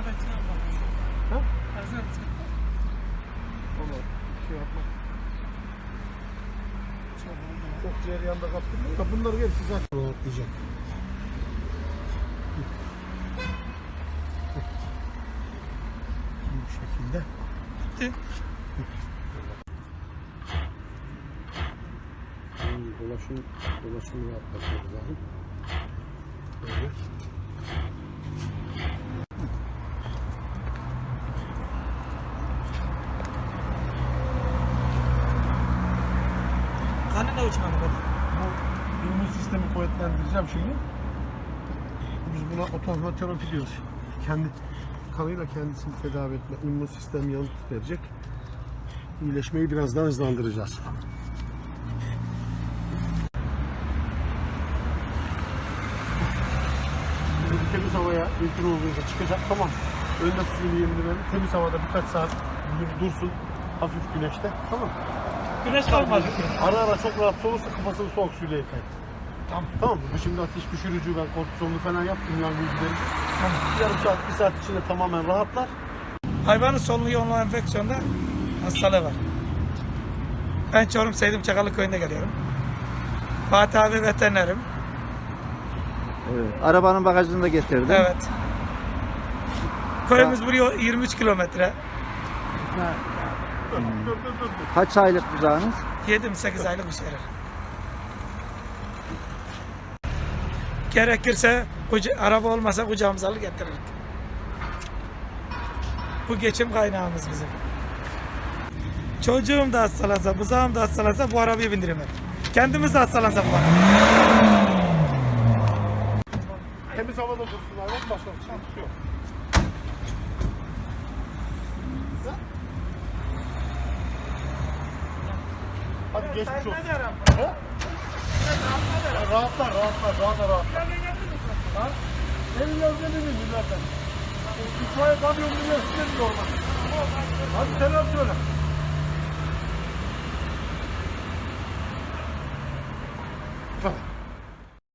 Arkadakine bak. Ha? Hazır. Tamam. Bir şey yapmak. Çok diğer yanda kaptırmıyor da bunlar hepsi zaten rahatlayacak. Bu şekilde. Bitti. Dolaşım, dolaşımı rahatlatıyoruz abi. Böyle. Kanına uçmadı böyle. Bu immün sistemi kuvvetlendireceğim şimdi. Biz buna otomaterapi diyoruz. Kendi kanıyla kendisini tedavi etme, immün sistemi yanıt verecek. İyileşmeyi biraz daha hızlandıracağız. Şimdi temiz havaya mümkün olduğunca çıkacak tamam. Önde suyunu verin. Temiz havada birkaç saat dur- dursun. Hafif güneşte tamam. Güneş kalmadı ki. Ara ara çok rahatsız olursa kafasını soğuk suyla yıkayın. Tamam. Tamam mı? Bu şimdi ateş düşürücü ben kortizonlu falan yaptım yangın giderim. Yarım saat, bir saat içinde tamamen rahatlar. Hayvanın solunum yolu enfeksiyonda hastalığı var. Ben Çorum Seydim Çakallı köyünde geliyorum. Fatih abi veterinerim. Evet. Arabanın bagajını da getirdim. Evet. Köyümüz buraya 23 kilometre. Kaç aylık buzağınız? 7-8 aylık bir şeyler. Gerekirse kuca- araba olmasa kucağımıza alır getirirdik. Bu geçim kaynağımız bizim. Çocuğum da hastalansa, buzağım da hastalansa bu arabayı bindiremem. Kendimiz de hastalansa bu araba. Temiz havada dursun hayvan başka bir sıkıntısı yok. Geçmiş olsun. He? Rahatlar, rahatlar, daha da rahatlar. Ha? Benim yazdım dedim zaten. İtfaiye kamyonu üniversitesi normal. Hadi selam söyle. Bak.